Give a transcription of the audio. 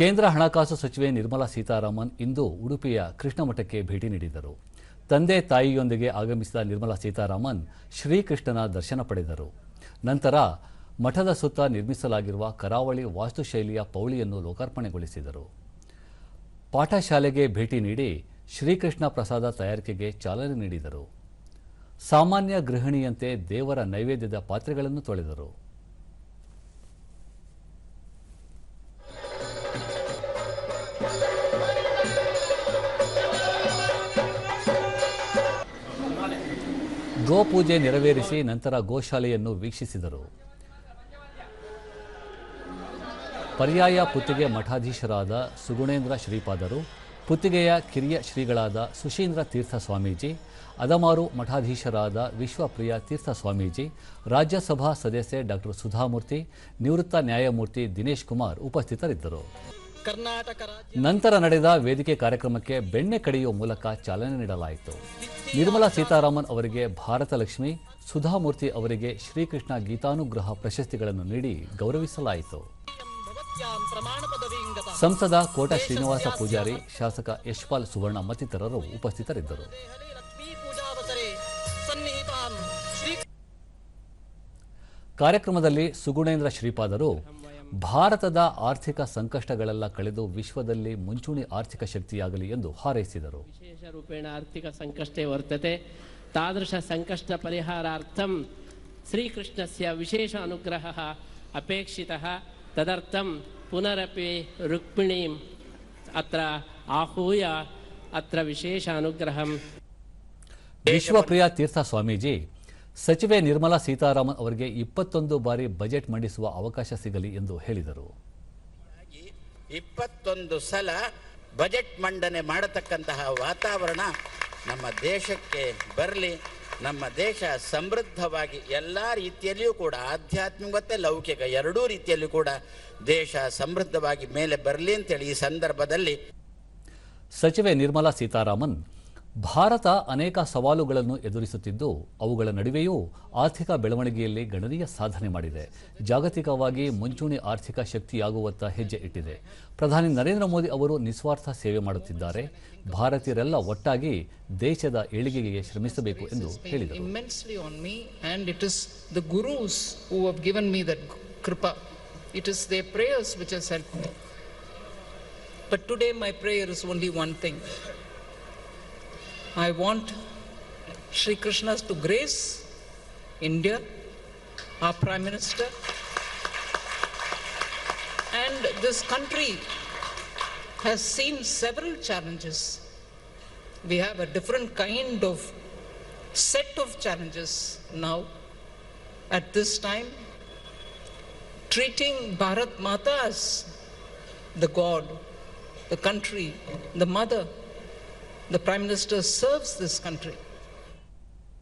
ಕೇಂದ್ರ ಹಣಕಾಸು ಸಚಿವೆ ನಿರ್ಮಲಾ ಸೀತಾರಾಮನ್ ಇಂದು ಉಡುಪಿಯ ಕೃಷ್ಣಮಠಕ್ಕೆ ಭೇಟಿ ನೀಡಿದರು. ತಂದೆ ತಾಯಿಯೊಂದಿಗೆ ಆಗಮಿಸಿದ ನಿರ್ಮಲಾ ಸೀತಾರಾಮನ್ ಶ್ರೀಕೃಷ್ಣನ ದರ್ಶನ ಪಡೆದರು. ನಂತರ ಮಠದ ಸುತ್ತ ನಿರ್ಮಿಸಲಾಗಿರುವ ಕರಾವಳಿ ವಾಸ್ತುಶೈಲಿಯ ಪೌಳಿಯನ್ನು ಲೋಕಾರ್ಪಣೆಗೊಳಿಸಿದರು. ಪಾಠಶಾಲೆಗೆ ಭೇಟಿ ನೀಡಿ ಶ್ರೀಕೃಷ್ಣ ಪ್ರಸಾದ ತಯಾರಿಕೆಗೆ ಚಾಲನೆ ನೀಡಿದರು. ಸಾಮಾನ್ಯ ಗೃಹಿಣಿಯಂತೆ ದೇವರ ನೈವೇದ್ಯದ ಪಾತ್ರೆಗಳನ್ನು ತೊಳೆದರು. ಗೋಪೂಜೆ ನೆರವೇರಿಸಿ ನಂತರ ಗೋಶಾಲೆಯನ್ನು ವೀಕ್ಷಿಸಿದರು. ಪರ್ಯಾಯ ಪುತ್ತಿಗೆ ಮಠಾಧೀಶರಾದ ಸುಗುಣೇಂದ್ರ ಶ್ರೀಪಾದರು ಪುತ್ತಿಗೆಯ ಕಿರಿಯ ಶ್ರೀಗಳಾದ ಸುಶೀಂದ್ರ ತೀರ್ಥ ಸ್ವಾಮೀಜಿ, ಅದಮಾರು ಮಠಾಧೀಶರಾದ ವಿಶ್ವಪ್ರಿಯ ತೀರ್ಥ ಸ್ವಾಮೀಜಿ, ರಾಜ್ಯಸಭಾ ಸದಸ್ಯೆ ಡಾಕ್ಟರ್ ಸುಧಾಮೂರ್ತಿ, ನಿವೃತ್ತ ನ್ಯಾಯಮೂರ್ತಿ ದಿನೇಶ್ ಕುಮಾರ್ ಉಪಸ್ಥಿತರಿದ್ದರು. ನಂತರ ನಡೆದ ವೇದಿಕೆ ಕಾರ್ಯಕ್ರಮಕ್ಕೆ ಬೆಣ್ಣೆ ಕಡಿಯುವ ಮೂಲಕ ಚಾಲನೆ ನೀಡಲಾಯಿತು. ನಿರ್ಮಲಾ ಸೀತಾರಾಮನ್ ಅವರಿಗೆ ಭಾರತ ಲಕ್ಷ್ಮಿ ಸುಧಾಮೂರ್ತಿ ಅವರಿಗೆ ಶ್ರೀಕೃಷ್ಣ ಗೀತಾನುಗ್ರಹ ಪ್ರಶಸ್ತಿಗಳನ್ನು ನೀಡಿ ಗೌರವಿಸಲಾಯಿತು. ಸಂಸದ ಕೋಟ ಶ್ರೀನಿವಾಸ ಪೂಜಾರಿ ಶಾಸಕ ಯಶ್ಪಾಲ್ ಸುವರ್ಣ ಮತ್ತಿತರರು ಉಪಸ್ಥಿತರಿದ್ದರು. ಕಾರ್ಯಕ್ರಮದಲ್ಲಿ ಸುಗುಣೇಂದ್ರ ಶ್ರೀಪಾದರು ಭಾರತದ ಆರ್ಥಿಕ ಸಂಕಷ್ಟಗಳೆಲ್ಲ ಕಳೆದು ವಿಶ್ವದಲ್ಲಿ ಮುಂಚೂಣಿ ಆರ್ಥಿಕ ಶಕ್ತಿಯಾಗಲಿ ಎಂದು ಹಾರೈಸಿದರು. ವಿಶೇಷ ರೂಪೇಣ ಆರ್ಥಿಕ ಸಂಕಷ್ಟ ವರ್ತತೆ. ತಾದೃಶ ಸಂಕಷ್ಟ ಪರಿಹಾರಾರ್ಥಂ ಶ್ರೀಕೃಷ್ಣಸ್ಯ ವಿಶೇಷ ಅನುಗ್ರಹ ಅಪೇಕ್ಷಿತ ತದರ್ಥಂ ಪುನರಪಿ ರುಕ್ಮಿಣೀಂ ಅತ್ರ ಆಹೂಯ ಅತ್ರ ವಿಶೇಷ ಅನುಗ್ರಹಂ. ವಿಶ್ವಪ್ರಿಯ ತೀರ್ಥ ಸ್ವಾಮೀಜಿ ಸಚಿವೆ ನಿರ್ಮಲಾ ಸೀತಾರಾಮನ್ ಅವರಿಗೆ ಇಪ್ಪತ್ತೊಂದು ಬಾರಿ ಬಜೆಟ್ ಮಂಡಿಸುವ ಅವಕಾಶ ಸಿಗಲಿ ಎಂದು ಹೇಳಿದರು. ಇಪ್ಪತ್ತೊಂದು ಸಲ ಬಜೆಟ್ ಮಂಡನೆ ಮಾಡತಕ್ಕಂತಹ ವಾತಾವರಣ ನಮ್ಮ ದೇಶಕ್ಕೆ ಬರಲಿ ನಮ್ಮ ದೇಶ ಸಮೃದ್ಧವಾಗಿ ಎಲ್ಲ ರೀತಿಯಲ್ಲಿಯೂ ಕೂಡ ಆಧ್ಯಾತ್ಮಿಕತೆ ಲೌಕಿಕ ಎರಡೂ ರೀತಿಯಲ್ಲೂ ಕೂಡ ದೇಶ ಸಮೃದ್ಧವಾಗಿ ಮೇಲೆ ಬರಲಿ ಅಂತೇಳಿ ಈ ಸಂದರ್ಭದಲ್ಲಿ ಸಚಿವೆ ನಿರ್ಮಲಾ ಸೀತಾರಾಮನ್ ಭಾರತ ಅನೇಕ ಸವಾಲುಗಳನ್ನು ಎದುರಿಸುತ್ತಿದ್ದು, ಅವುಗಳ ನಡುವೆಯೂ ಆರ್ಥಿಕ ಬೆಳವಣಿಗೆಯಲ್ಲಿ ಗಣನೀಯ ಸಾಧನೆ ಮಾಡಿದೆ. ಜಾಗತಿಕವಾಗಿ ಮುಂಚೂಣಿ ಆರ್ಥಿಕ ಶಕ್ತಿಯಾಗುವತ್ತ ಹೆಜ್ಜೆ ಇಟ್ಟಿದೆ. ಪ್ರಧಾನಿ ನರೇಂದ್ರ ಮೋದಿ ಅವರು ನಿಸ್ವಾರ್ಥ ಸೇವೆ ಮಾಡುತ್ತಿದ್ದಾರೆ. ಭಾರತೀಯರೆಲ್ಲ ಒಟ್ಟಾಗಿ ದೇಶದ ಏಳಿಗೆಗೆ ಶ್ರಮಿಸಬೇಕು ಎಂದು ಹೇಳಿದರು. I want Sri Krishna's to grace India, our Prime Minister, and this country has seen several challenges. We have a different kind of set of challenges now at this time. Treating Bharat Mata as the God, the country, the mother. The Prime Minister serves this country.